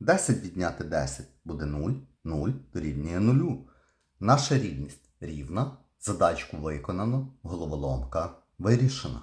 10 відняти 10 буде 0, 0 дорівнює 0. Наша рівність рівна, задачку виконано, головоломка вирішена.